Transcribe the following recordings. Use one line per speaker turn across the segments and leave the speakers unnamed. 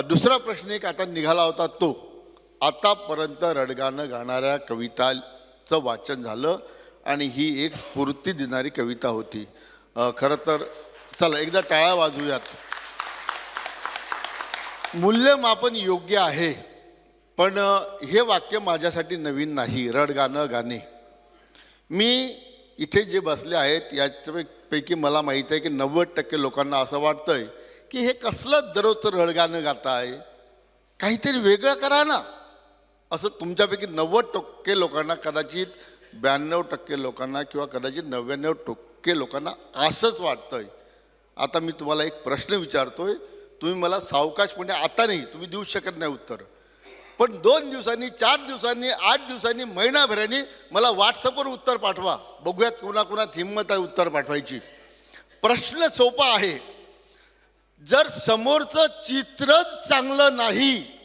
दुसरा प्रश्न एक आता निघाला होता तो. आतापर्यंत रडगाणं गाणाऱ्या कविताचं वाचन झालं आणि ही एक स्फूर्ती देणारी कविता होती. खरं तर चला एकदा टाळ्या वाजूयात मूल्यमापन योग्य आहे पण हे वाक्य माझ्यासाठी नवीन नाही रडगाणं गाणे. मी इथे जे बसले आहेत याच्यापैकी मला माहीत आहे की नव्वद टक्के लोकांना असं वाटतंय की हे कसलं दररोजचं रडगाणं गाताय? काहीतरी वेगळं करा ना. असं तुमच्यापैकी नव्वद टक्के लोकांना कदाचित ब्याण्णव टक्के लोकांना किंवा कदाचित नव्याण्णव टक्के लोकांना असंच वाटतंय. आता मी तुम्हाला एक प्रश्न विचारतोय. तुम्ही मला सावकाशपणे म्हणजे आता नाही तुम्ही देऊ शकत नाही उत्तर. पण दोन दिवसांनी चार दिवसांनी आठ दिवसांनी महिनाभराने मला व्हॉट्सअपवर उत्तर पाठवा. बघूयात कुणाकुणात हिंमत आहे उत्तर पाठवायची. प्रश्न सोपा आहे. जर समोरचं चित्रच चांगलं नाही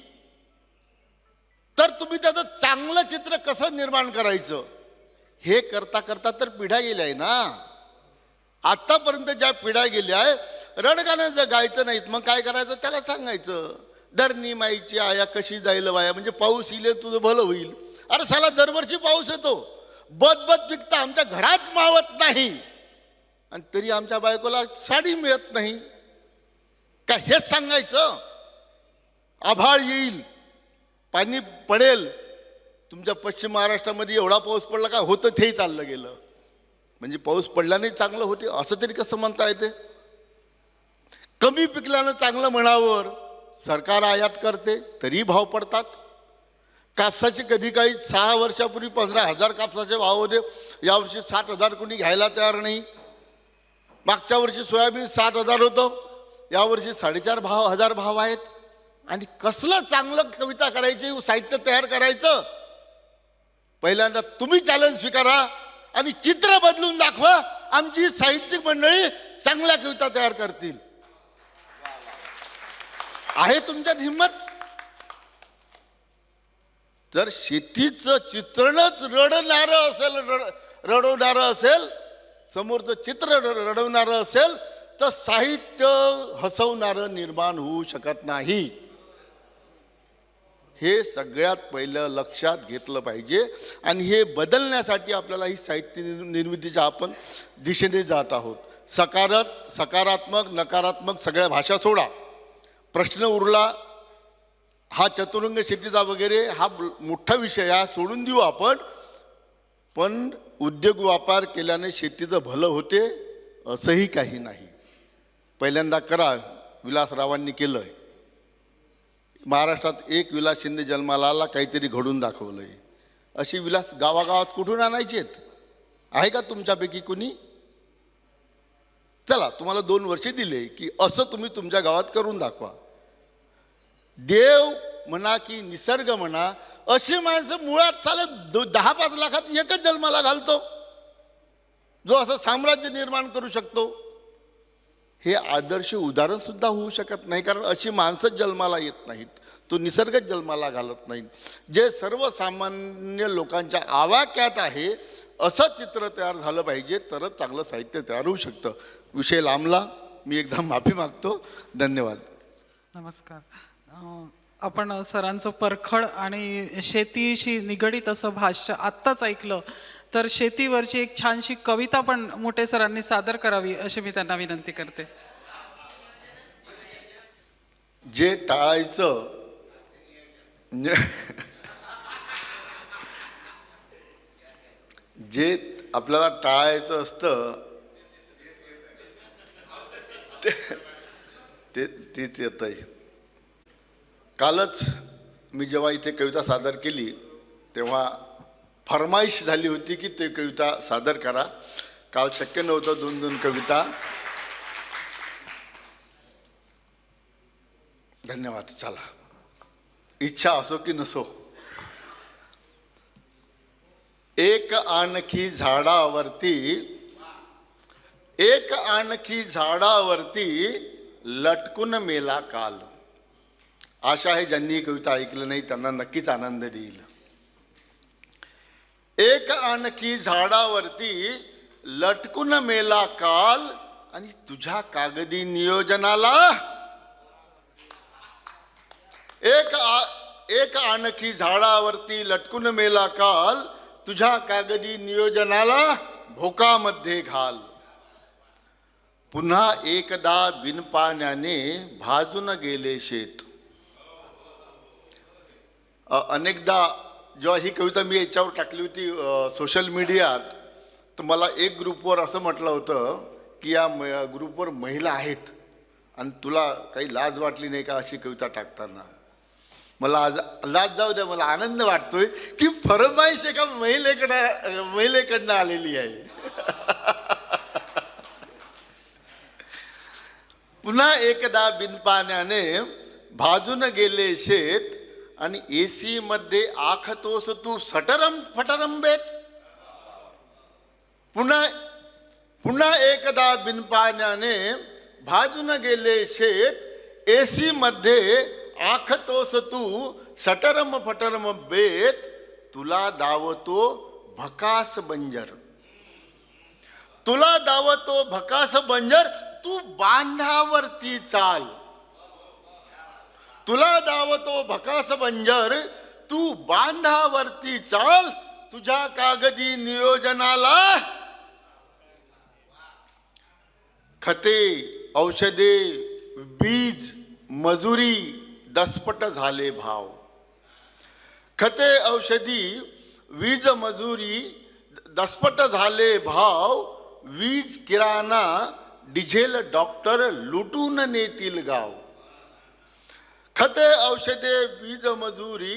तर तुम्ही त्याचं चांगलं चित्र कसं निर्माण करायचं? हे करता करता तर पिढ्या गेल्या आहे ना. आत्तापर्यंत ज्या पिढ्या गेल्या आहे रडगाणं जर गायचं नाहीत मग काय करायचं? त्याला सांगायचं धरणी माईची आया कशी जाईल वाया? म्हणजे पाऊस येईल तुझं भलं होईल. अरे साला दरवर्षी पाऊस येतो. बदबद पिकता आमच्या घरात मावत नाही. आणि तरी आमच्या बायकोला साडी मिळत नाही. का हेच सांगायचं? आभाळ येईल पाणी पडेल. तुमच्या पश्चिम महाराष्ट्रामध्ये एवढा पाऊस पडला का होतं तेही चाललं गेलं. म्हणजे पाऊस पडल्याने चांगलं होते असं तरी कसं म्हणता येते? कमी पिकल्यानं चांगलं म्हणावर सरकार आयात करते तरी भाव पडतात. कापसाचे कधी काळी सहा वर्षापूर्वी पंधरा हजार कापसाचे भाव होते यावर्षी साठ हजार कोणी घ्यायला तयार नाही. मागच्या वर्षी सोयाबीन सात हजार होतं. यावर्षी साडेचार भाव हजार भाव आहेत. आणि कसलं चांगलं कविता करायची साहित्य तयार करायचं? पहिल्यांदा तुम्ही चॅलेंज स्वीकारा आणि चित्र बदलून दाखवा. आमची साहित्यिक मंडळी चांगल्या कविता तयार करतील. आहे तुमच्यात हिंमत? जर शेतीचं चित्रणच रडणारं असेल रड रडवणारं असेल समोरचं चित्र रडवणारं असेल तर साहित्य हसवणारं निर्माण होऊ शकत नाही. हे सगळ्यात पहिलं लक्षात घेतलं पाहिजे आणि हे बदलण्यासाठी आपल्याला ही साहित्य निर्- निर्मितीच्या आपण दिशेने जात आहोत. सकारात सकारात्मक नकारात्मक सगळ्या भाषा सोडा. प्रश्न उरला हा चतुरंग शेतीचा वगैरे हा मोठा विषय हा सोडून देऊ आपण. पण उद्योग व्यापार केल्याने शेतीचं भलं होते असंही काही नाही. पहिल्यांदा करा विलासरावांनी केलं आहे महाराष्ट्रात एक विलास शिंदे जन्माला आला काहीतरी घडून दाखवलं आहे अशी विलास गावागावात कुठून आणायचेत आहे का तुमच्यापैकी कुणी? चला तुम्हाला दोन वर्षे दिले की असं तुम्ही तुमच्या गावात करून दाखवा. देव म्हणा की निसर्ग म्हणा अशी माणसं मुळात चालत दो दहा पाच लाखात एकच जन्माला घालतो. जो असं साम्राज्य निर्माण करू शकतो. हे आदर्श उदाहरणसुद्धा होऊ शकत नाही कारण अशी माणसंच जन्माला येत नाहीत. तो निसर्गच जन्माला घालत नाही जे सर्वसामान्य लोकांच्या आवाक्यात आहे असं चित्र तयार झालं पाहिजे तरच चांगलं साहित्य तयार होऊ शकतं. विषय लांबला. मी एकदा माफी मागतो. धन्यवाद.
नमस्कार. आपण सरांचं परखड आणि शेतीशी निगडीत असं भाष्य आत्ताच ऐकलं. तर शेतीवरची एक छानशी कविता पण मोठे सरांनी सादर करावी अशी मी त्यांना विनंती करते.
जे टाळायचं जे आपल्याला टाळायचं असतं ते- ते तेच येत आहे कालच मी जेव्हा इथे कविता सादर केली तेव्हा फरमाईश झाली होती की ते कविता सादर करा. काल शक्य नव्हतं दोन दोन कविता. धन्यवाद चला. इच्छा असो की नसो. एक आणखी झाडावरती एक आणखी झाडावरती लटकून मेला काल. आशा आहे ज्यांनी कविता ऐकलं नाही त्यांना नक्कीच आनंद देईल. एक आणखी झाडावरती लटकून मेला काल आणि तुझ्या कागदी नियोजनाला. एक आ एक आणखी झाडावरती लटकून मेला काल तुझ्या कागदी नियोजनाला भोकामध्ये घाल. पुन्हा एकदा बिनपाण्याने भाजून गेले शेत. अनेकदा जेव्हा ही कविता मी याच्यावर टाकली होती सोशल मीडियात तर मला एक ग्रुपवर असं म्हटलं होतं की या म- ग्रुपवर महिला आहेत आणि तुला काही लाज वाटली नाही का अशी कविता टाकताना? मला आज लाज जाऊ द्या मला आनंद वाटतोय की फरमाईश एका महिलेकडं महिलेकडनं आलेली आहे. पुन्हा एकदा बिनपाण्याने भाजून गेले शेत आणि ए मध्ये आखतोस तू सटरम फटरंबेत पुन्हा पुन्हा एकदा बिनपाण्याने भाजून गेले शेत ए मध्ये आखतोस तू सटरम फटरम बेत. तुला दावतो भकास बंजर. तुला दावतो भकास बंजर तू बांधावरती चाल. तुला दावतो भकास बंजर तू बांधावरती चाल तुझ्या कागदी नियोजनाला. खते औषधे बीज मजुरी दसपट झाले भाव. खते औषधी वीज मजुरी दसपट झाले भाव वीज किराणा डिझेल डॉक्टर लुटून नेतील गाव. खते औषधे वीज मजुरी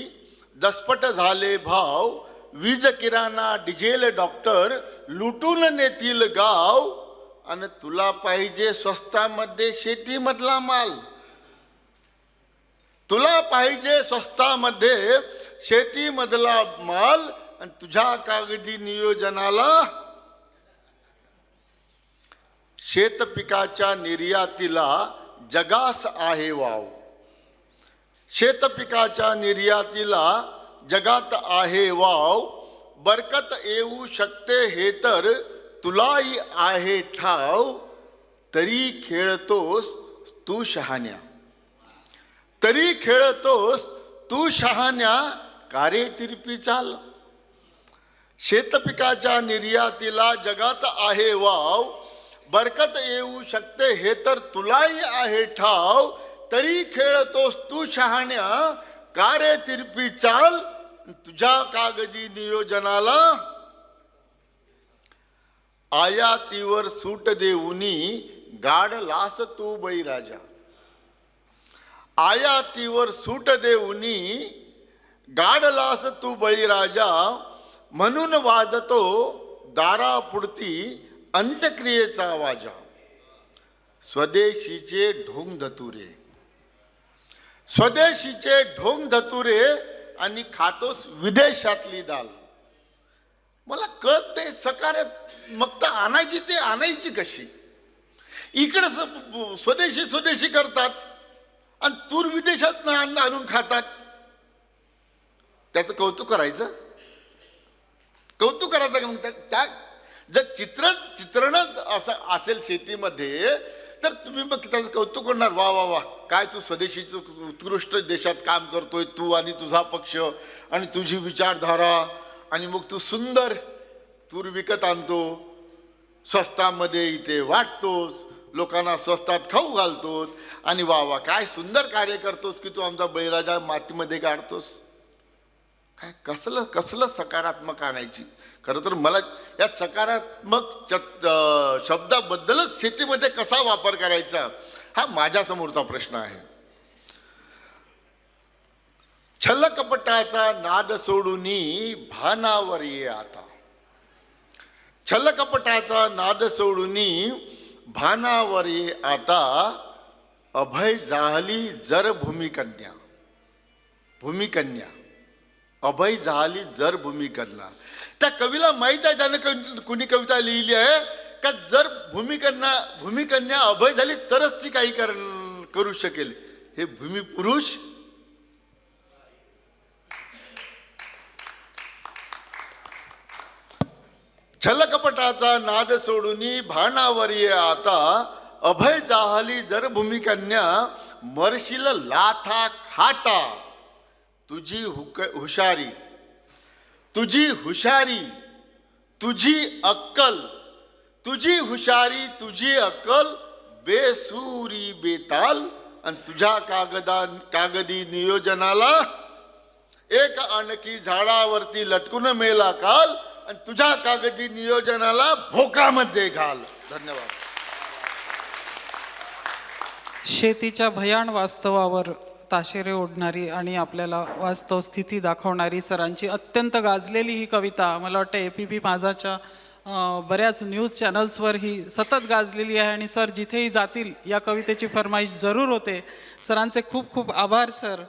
दसपट झाले भाव वीज किराणा डिझेल डॉक्टर लुटून नेतील गाव. आणि तुला पाहिजे स्वस्तामध्ये शेतीमधला माल. तुला पाहिजे स्वस्तामध्ये शेतीमधला माल आणि तुझ्या कागदी नियोजनाला शेत पिकाच्या निर्यातीला जगास आहे वाव. शेत पिकाच्या निर्यातीला जगात आहे वाव बरकत येऊ शकते हे तर तुलाही आहे ठाव तरी खेळतोस तू शहाण्या. तरी खेळतोस तू शहाण्या कारे तिरपी चाल. शेतपिकाच्या निर्यातीला जगात आहे वाव बरकत येऊ शकते हे तर तुलाही आहे ठाव तरी खेळतोस तू शहाण्या. कारे तिरपी चाल तुझ्या कागदी नियोजनाला. आयातीवर सूट देऊनी गाड लास तू बळीराजा. आयातीवर सूट देऊनी गाडलास तू बळीराजा. म्हणून वाजतो दारापुढती अंत्यक्रियेचा वाजा. स्वदेशीचे ढोंग धतुरे. स्वदेशीचे ढोंग धतुरे आणि खातोस विदेशातली दाल. मला कळत नाही सकारात्मकता आणायची ते आणायची कशी? इकडं स्वदेशी स्वदेशी करतात आणि तूर विदेशात अन्न आणून खातात. त्याचं कौतुक करायचं? कौतुक करायचं का मग त्या- त्या जर चित्र चित्रणच असं असेल शेतीमध्ये तर तुम्ही मग त्याचं कौतुक करणार. वा वा वा. काय तू स्वदेशीचं उत्कृष्ट देशात काम करतोय तू आणि तुझा पक्ष आणि तुझी विचारधारा आणि मग तू सुंदर तूर विकत आणतो. स्वस्तामध्ये इथे वाटतोस. लोकांना स्वस्तात खाऊ घालतोस. आणि वा वा काय सुंदर कार्य करतोस की तू आमचा बळीराजा मातीमध्ये काढतोस काय कसलं कसलं सकारात्मक आणायची? खरं तर मला या सकारात्मक च- शब्दाबद्दलच शेतीमध्ये कसा वापर करायचा हा माझ्यासमोरचा प्रश्न आहे. छलकपटाचा नाद सोडूनी भानावर ये आता. छलकपटाचा नाद सोडूनी भानावर ये आता. अभय जाहली जर भूमिकन्या भूमिकन्या. अभय झाली जर भूमिकांना त्या कवीला माहीत आहे त्यानं कुणी कविता लिहिली आहे का जर भूमिकन्या भूमिकन्या अभय झाली तरच ती काही कर करू शकेल. हे भूमिपुरुष छलकपटाचा नाद सोडून भाणावर ये आता. अभय जाहली जर भूमिकन्या मरशील लाथा खाटा. तुझी हुक हुशारी तुझी हुशारी तुझी अक्कल तुझी हुशारी तुझी अक्कल बेसुरी बेताल आणि तुझ्या कागदा कागदी नियोजनाला एक आणखी झाडावरती लटकून मेला काल आणि तुझ्या कागदी नियोजनाला भोकामध्ये घाल. धन्यवाद.
शेतीच्या भयान वास्तवावर ताशेरे ओढणारी आणि आपल्याला वास्तव स्थिती दाखवणारी सरांची अत्यंत गाजलेली ही कविता मला वाटतं ए पी पी माझाच्या बऱ्याच न्यूज चॅनल्सवर ही सतत गाजलेली आहे आणि सर जिथेही जातील या कवितेची फरमाईश जरूर होते. सरांचे खूप खूप आभार सर.